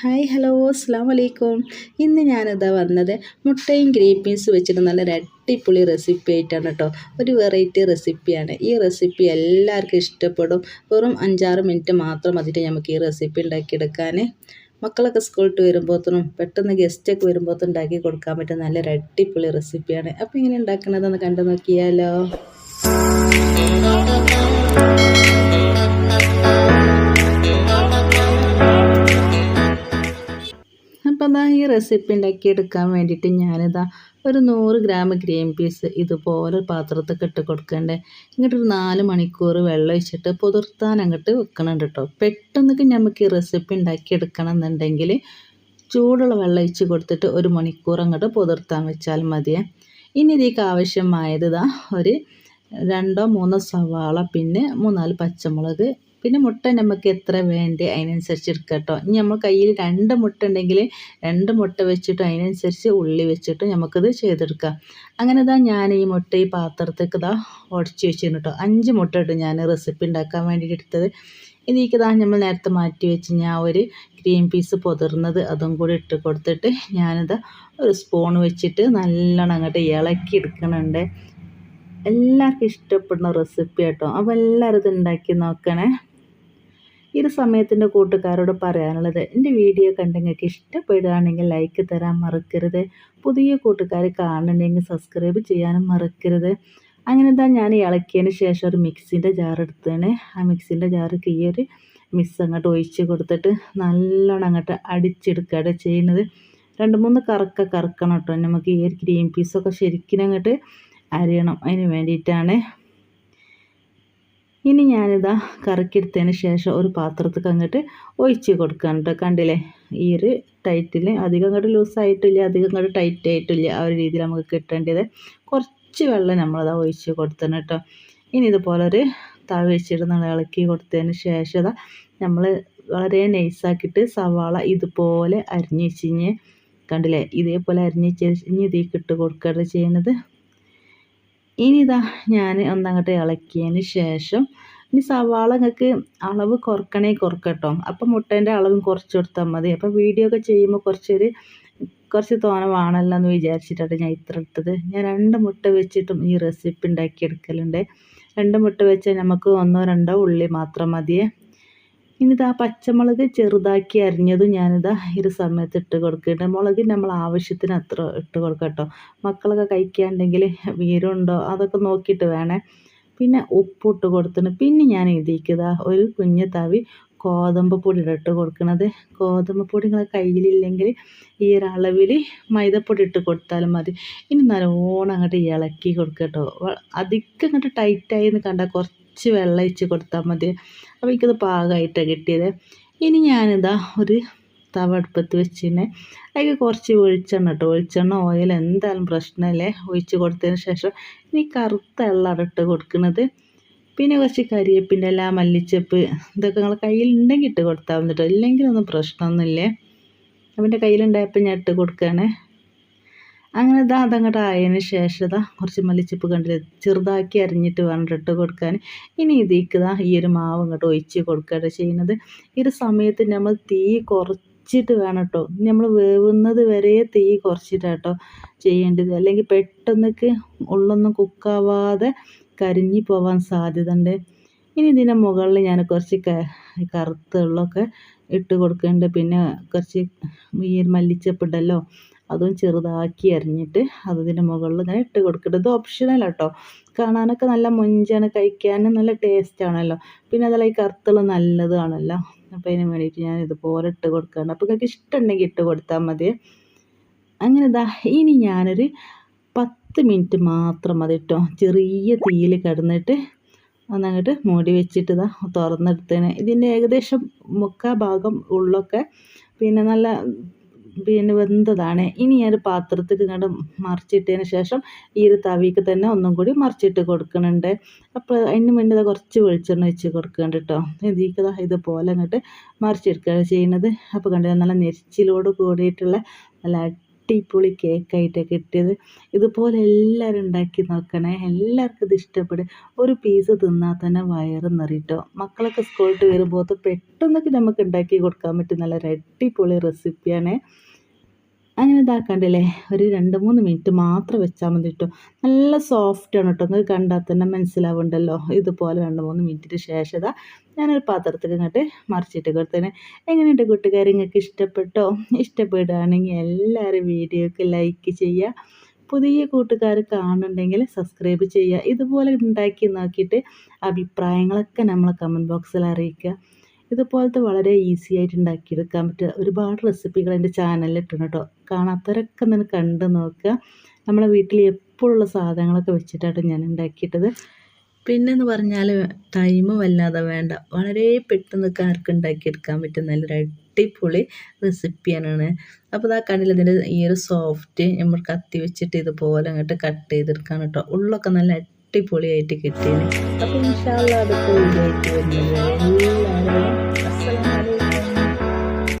Hi hello അസ്സാം വലൈക്കും ഇന്ന് ഞാനിതാ വന്നത് മുട്ടയും ഗ്രീൻ പീസ് വെച്ചിട്ട് നല്ല അടിപൊളി റെസിപ്പി ആയിട്ടാണ് കേട്ടോ. ഒരു വെറൈറ്റി റെസിപ്പിയാണ് ഈ റെസിപ്പി എല്ലാവർക്കും ഇഷ്ടപ്പെടും. വെറും അഞ്ചാറ് മിനിറ്റ് മാത്രം മതിയിട്ട് നമുക്ക് ഈ റെസിപ്പി ഉണ്ടാക്കിയെടുക്കാൻ മക്കളൊക്കെ സ്കൂളിട്ട് വരുമ്പോഴത്തേനും പെട്ടെന്ന് ഗസ്റ്റൊക്കെ വരുമ്പോഴത്തേനും ഉണ്ടാക്കി കൊടുക്കാൻ പറ്റുന്ന നല്ലൊരു അടിപൊളി റെസിപ്പിയാണ് അപ്പോൾ ഇങ്ങനെ ഉണ്ടാക്കുന്നതെന്ന് കണ്ടു നോക്കിയാലോ അപ്പോൾ ഈ റെസിപ്പി ഉണ്ടാക്കിയെടുക്കാൻ വേണ്ടിയിട്ട് ഞാനിതാ ഒരു നൂറ് ഗ്രാം ഗ്രീൻ പീസ് ഇതുപോലെ പാത്രത്തിൽ ഇട്ട് കൊടുക്കണ്ടേ. ഇങ്ങോട്ടൊരു നാല് മണിക്കൂർ വെള്ളം ഒഴിച്ചിട്ട് പുതിർത്താൻ അങ്ങോട്ട് വെക്കണം കേട്ടോ പെട്ടെന്നൊക്കെ നമുക്ക് ഈ റെസിപ്പി ഉണ്ടാക്കിയെടുക്കണം എന്നുണ്ടെങ്കിൽ ചൂടുള്ള വെള്ളം ഒഴിച്ച് കൊടുത്തിട്ട് ഒരു മണിക്കൂർ അങ്ങോട്ട് പുതിർത്താൻ വെച്ചാൽ മതിയേ. ഇനി ഇതിലേക്ക് ആവശ്യമായത് ഇതാ ഒരു രണ്ടോ മൂന്നോ സവാള പിന്നെ മൂന്നാൽ പച്ചമുളക് പിന്നെ മുട്ട നമുക്ക് എത്ര വേണ്ടേ അതിനനുസരിച്ച് എടുക്കുക കേട്ടോ ഇനി നമ്മൾ കയ്യിൽ രണ്ട് മുട്ട ഉണ്ടെങ്കിൽ രണ്ട് മുട്ട വെച്ചിട്ട് അതിനനുസരിച്ച് ഉള്ളി വെച്ചിട്ട് നമുക്കത് ചെയ്തെടുക്കാം. അങ്ങനെ ഇതാ ഞാൻ ഈ മുട്ട ഈ പാത്രത്തേക്ക് ഇതാ ഉടച്ച് വെച്ചിരുന്നു കേട്ടോ. അഞ്ച് മുട്ട ഇട്ട് ഞാൻ റെസിപ്പി ഉണ്ടാക്കാൻ വേണ്ടിയിട്ട് എടുത്തത്. ഇതിലേക്ക് ഇതാ നമ്മൾ നേരത്തെ മാറ്റി വെച്ച് ഞാൻ ഒരു ക്രീം പീസ് പൊതിർന്നത് അതും കൂടി ഇട്ട് കൊടുത്തിട്ട് ഞാനിതാ ഒരു സ്പൂൺ വെച്ചിട്ട് നല്ലോണം അങ്ങോട്ട് ഇളക്കി എടുക്കണുണ്ട് എല്ലാവർക്കും ഇഷ്ടപ്പെടുന്ന റെസിപ്പി കേട്ടോ അപ്പോൾ എല്ലാവരും ഇത് ഉണ്ടാക്കി നോക്കണേ. ഈ ഒരു സമയത്തിന്റെ കൂട്ടുകാരോട് പറയാനുള്ളത് എന്റെ വീഡിയോ കണ്ട് നിങ്ങൾക്ക് ഇഷ്ടപ്പെടുകയാണെങ്കിൽ ലൈക്ക് തരാൻ മറക്കരുത്. പുതിയ കൂട്ടുകാർ കാണണമെങ്കിൽ സബ്സ്ക്രൈബ് ചെയ്യാനും മറക്കരുത്. അങ്ങനെ തന്നെ ഞാൻ ഇളക്കിയതിന് ശേഷം ഒരു മിക്സിന്റെ ജാർ എടുത്തതാണ്. ആ മിക്സിന്റെ ജാർക്ക് ഈ ഒരു മിക്സ് അങ്ങോട്ട് ഒഴിച്ച് കൊടുത്തിട്ട് നല്ലോണം അങ്ങോട്ട് അടിച്ചെടുക്കുകയാണ് ചെയ്യുന്നത്. രണ്ട് മൂന്ന് കറക്ക കറക്കണം കേട്ടോ. നമുക്ക് ഈ ഒരു ഗ്രീൻ പീസൊക്കെ ശരിക്കും അങ്ങോട്ട് അരിയണം. അതിന് വേണ്ടിയിട്ടാണ് ഇനി ഞാനിതാ കറക്കിയെടുത്തതിന് ശേഷം ഒരു പാത്രത്തിൽ അങ്ങോട്ട് ഒഴിച്ച് കൊടുക്കാൻ കേട്ടോ. കണ്ടില്ലേ? ഈ ഒരു ടൈറ്റിൽ അധികം അങ്ങോട്ട് ലൂസായിട്ടില്ല അധികം അങ്ങോട്ട് ടൈറ്റ് ആയിട്ടില്ല ആ ഒരു രീതിയിൽ നമുക്ക് കിട്ടേണ്ടത്. കുറച്ച് വെള്ളം നമ്മളതാ ഒഴിച്ച് കൊടുത്തണം കേട്ടോ. ഇനി ഇതുപോലെ ഒരു തവ വെച്ചിട്ട് ഇളക്കി കൊടുത്തതിന് ശേഷം നമ്മൾ വളരെ നൈസാക്കിയിട്ട് സവാള ഇതുപോലെ അരിഞ്ഞ് വെച്ചിഞ്ഞ് കണ്ടില്ലേ? ഇതേപോലെ അരിഞ്ഞ് ഇനി ഇതിലേക്ക് ഇട്ട് കൊടുക്കുകയാണ് ചെയ്യുന്നത്. ഇനി ഇതാ ഞാൻ ഒന്നങ്ങോട്ട് ഇളക്കിയതിന് ശേഷം ഇനി സവാള നിങ്ങൾക്ക് അളവ് കുറക്കണേ കുറക്കട്ടോ. അപ്പം മുട്ടേന്റെ അളവും കുറച്ച് കൊടുത്താൽ മതി. അപ്പോൾ വീഡിയോ ഒക്കെ ചെയ്യുമ്പോൾ കുറച്ചൊരു കുറച്ച് തോന വേണമല്ലോ എന്ന് വിചാരിച്ചിട്ടാണ് ഞാൻ ഇത്ര എടുത്തത് ഞാൻ രണ്ട് മുട്ട വെച്ചിട്ടും ഈ റെസിപ്പി ഉണ്ടാക്കിയെടുക്കലുണ്ട് രണ്ട് മുട്ട വെച്ചാൽ നമുക്ക് ഒന്നോ രണ്ടോ ഉള്ളി മാത്രം മതിയേ. ഇനിതാ പച്ചമുളക് ചെറുതാക്കി അരിഞ്ഞത് ഞാനിതാ ഒരു സമയത്ത് ഇട്ട് കൊടുക്കുന്നുണ്ട്. മുളക് നമ്മൾ ആവശ്യത്തിന് അത്ര ഇട്ട് കൊടുക്കാം കേട്ടോ. മക്കളൊക്കെ കഴിക്കാണ്ടെങ്കിൽ വീരുണ്ടോ അതൊക്കെ നോക്കിയിട്ട് വേണേ. പിന്നെ ഉപ്പിട്ട് കൊടുത്തിട്ട് പിന്നെ ഞാൻ ഇതിക്കതാ ഒരു കുഞ്ഞു തവി ഗോതമ്പ് പൊടി ഇട്ട് കൊടുക്കുന്നത് ഗോതമ്പ് പൊടി നിങ്ങളെ കയ്യിലില്ലെങ്കിൽ ഈ ഒരളവിൽ മൈദപ്പൊടി ഇട്ട് കൊടുത്താലും മതി. ഇനി നല്ലോണം അങ്ങോട്ട് ഇളക്കി കൊടുക്കുക കേട്ടോ. അധികം അങ്ങോട്ട് ടൈറ്റായി എന്ന് കണ്ടാൽ കുറച്ച് കുറച്ച് വെള്ളം ഒഴിച്ച് കൊടുത്താൽ മതി. അപ്പോൾ എനിക്കത് പാകമായിട്ടാണ് കിട്ടിയത്. ഇനി ഞാനിതാ ഒരു തവ അടുപ്പത്ത് വെച്ചിന്. അതിൽ കുറച്ച് വെളിച്ചെണ്ണ കേട്ടോ വെളിച്ചെണ്ണ ഓയിൽ എന്തായാലും പ്രശ്നമല്ലേ. ഒഴിച്ച് കൊടുത്തതിന് ശേഷം ഇനി കറുത്ത എള്ളാണ് ഇട്ട് കൊടുക്കുന്നത്. പിന്നെ കുറച്ച് കരിയേപ്പിന്റെ എല്ലാം മല്ലിച്ചപ്പ് ഇതൊക്കെ നിങ്ങൾ കയ്യിൽ ഉണ്ടെങ്കിൽ ഇട്ട് കൊടുത്താൽ മതി ഇല്ലെങ്കിൽ ഒന്നും പ്രശ്നമൊന്നുമില്ലേ. അവന്റെ കയ്യിലുണ്ടായപ്പോൾ ഞാൻ ഇട്ട് കൊടുക്കുകയാണേ. അങ്ങനെ ഇതാ അതങ്ങോട്ട് ആയതിന് ശേഷം ഇതാ കുറച്ച് മല്ലിച്ചപ്പ് കണ്ടില്ല? ചെറുതാക്കി അരിഞ്ഞിട്ട് വേണം ഇട്ട് കൊടുക്കാൻ. ഇനി ഇതിക്ക് ഇതാ ഈ ഒരു മാവ് ഇങ്ങോട്ട് ഒഴിച്ച് കൊടുക്കുകയാണ് ചെയ്യുന്നത്. ഈ ഒരു സമയത്ത് നമ്മൾ തീ കുറച്ചിട്ട് വേണം കേട്ടോ നമ്മൾ വേവുന്നത് വരെ തീ കുറച്ചിട്ടാട്ടോ ചെയ്യേണ്ടത്. അല്ലെങ്കിൽ പെട്ടെന്നൊക്കെ ഉള്ളൊന്നും കുക്കാവാതെ കരിഞ്ഞു പോവാൻ സാധ്യത ഉണ്ട് ഇനി ഇതിന്റെ മുകളിൽ ഞാൻ കുറച്ച് കറുത്തുള്ളൊക്കെ ഇട്ട് കൊടുക്കുന്നുണ്ട്. പിന്നെ കുറച്ച് ഈ മല്ലിച്ചപ്പുണ്ടല്ലോ അതും ചെറുതാക്കി അരിഞ്ഞിട്ട് അതിന്റെ മുകളിൽ ഇങ്ങനെ ഇട്ട് കൊടുക്കുന്നത് ഇത് ഓപ്ഷണൽ കേട്ടോ കാണാനൊക്കെ നല്ല മൊഞ്ചാണ് കഴിക്കാനും നല്ല ടേസ്റ്റ് ആണല്ലോ. പിന്നെ അതല്ല ഈ കറുത്തുള്ള നല്ലതാണല്ലോ. അപ്പോൾ അതിന് വേണ്ടിയിട്ട് ഞാൻ ഇതുപോലെ ഇട്ട് കൊടുക്കുകയാണ് അപ്പോൾ നിങ്ങൾക്ക് ഇഷ്ടമുണ്ടെങ്കിൽ ഇട്ട് കൊടുത്താൽ മതി. അങ്ങനെ ഇതാ ഇനി ഞാനൊരു പത്ത് മിനിറ്റ് മാത്രം മതി കേട്ടോ ചെറിയ തീയിൽ കിടന്നിട്ട് ഒന്നങ്ങോട്ട് മൂടി വെച്ചിട്ട് ഇതാ തുറന്നെടുത്തേനെ. ഇതിന്റെ ഏകദേശം മുക്കാ ഭാഗം ഉള്ളൊക്കെ പിന്നെ നല്ല പിന്നെ വെന്തതാണ്. ഇനി ഞാൻ പാത്രത്തിൽ ഇങ്ങോട്ട് മറിച്ചിട്ടതിന് ശേഷം ഈ ഒരു തവിക്ക് തന്നെ ഒന്നും കൂടി മറിച്ചിട്ട് കൊടുക്കുന്നുണ്ട് അപ്പോൾ അതിന് മുന്നേ കുറച്ച് വെളിച്ചെണ്ണ വെച്ച് കൊടുക്കുന്നുണ്ട് കേട്ടോ ഇതിക്കതാ ഇതുപോലെ അങ്ങോട്ട് മറിച്ചെടുക്കുകയാണ് ചെയ്യുന്നത്. അപ്പോൾ കണ്ടത് നല്ല നെരിച്ചിലോട് കൂടിയിട്ടുള്ള നല്ല അടിപൊളി കേക്കായിട്ട് കിട്ടിയത്. ഇതുപോലെ എല്ലാവരും ഉണ്ടാക്കി നോക്കണേ. എല്ലാവർക്കും ഇത് ഇഷ്ടപ്പെടും. ഒരു പീസ് തിന്നാൽ തന്നെ വയറ് നിറയിട്ടോ മക്കളൊക്കെ സ്കൂളിട്ട് വരുമ്പോൾ പെട്ടെന്നൊക്കെ നമുക്ക് ഉണ്ടാക്കി കൊടുക്കാൻ പറ്റും നല്ല ഒരു അടിപൊളി റെസിപ്പിയാണ് അങ്ങനെ ഇതാക്കണ്ടല്ലേ ഒരു രണ്ട് മൂന്ന് മിനിറ്റ് മാത്രം വെച്ചാൽ മതി കേട്ടോ നല്ല സോഫ്റ്റാണ് കേട്ടോ നിങ്ങൾക്ക് കണ്ടാൽ തന്നെ മനസ്സിലാവുണ്ടല്ലോ. ഇതുപോലെ രണ്ട് മൂന്ന് മിനിറ്റിന് ശേഷം ഇതാ ഞാനൊരു പാത്രത്തിൽ ഇങ്ങോട്ട് മറിച്ചിട്ട് കൊടുത്തേനെ. എങ്ങനെയുണ്ട് കൂട്ടുകാർ നിങ്ങൾക്ക് ഇഷ്ടപ്പെട്ടോ? ഇഷ്ടപ്പെടുകയാണെങ്കിൽ എല്ലാവരും വീഡിയോക്ക് ലൈക്ക് ചെയ്യുക പുതിയ കൂട്ടുകാർ കാണുന്നുണ്ടെങ്കിൽ സബ്സ്ക്രൈബ് ചെയ്യുക ഇതുപോലെ ഉണ്ടാക്കി നോക്കിയിട്ട് അഭിപ്രായങ്ങളൊക്കെ നമ്മളെ കമന്റ് ബോക്സിൽ അറിയിക്കുക. ഇതുപോലത്തെ വളരെ ഈസി ആയിട്ട് ഉണ്ടാക്കിയെടുക്കാൻ പറ്റുക ഒരുപാട് റെസിപ്പികൾ എന്റെ ചാനലിൽ ഇട്ടുണ്ട് കേട്ടോ കാണാത്തവരൊക്കെ നിന്ന് കണ്ട് നോക്കുക. നമ്മളെ വീട്ടിൽ എപ്പോഴുള്ള സാധനങ്ങളൊക്കെ വെച്ചിട്ടാണ് ഞാൻ ഉണ്ടാക്കിയിട്ടത്. പിന്നെന്ന് പറഞ്ഞാൽ ടൈം വല്ലാതെ വേണ്ട. വളരെ പെട്ടെന്ന് ആർക്ക് ഉണ്ടാക്കിയെടുക്കാൻ പറ്റും നല്ലൊരു അടിപൊളി റെസിപ്പിയാണ് അപ്പോൾ ഇതാ കണ്ടില്ല ഇതിന്റെ ഈ ഒരു സോഫ്റ്റ് നമ്മൾ കത്തി വെച്ചിട്ട് ഇതുപോലെ അങ്ങോട്ട് കട്ട് ചെയ്തെടുക്കാൻ കേട്ടോ ഉള്ളൊക്കെ നല്ല അടിപൊളിയായിട്ട് കിട്ടിയത് അപ്പം ഇൻഷാല്ല അതൊക്കെ ഒഴിവായിട്ട് വരുന്നത് എല്ലാവരും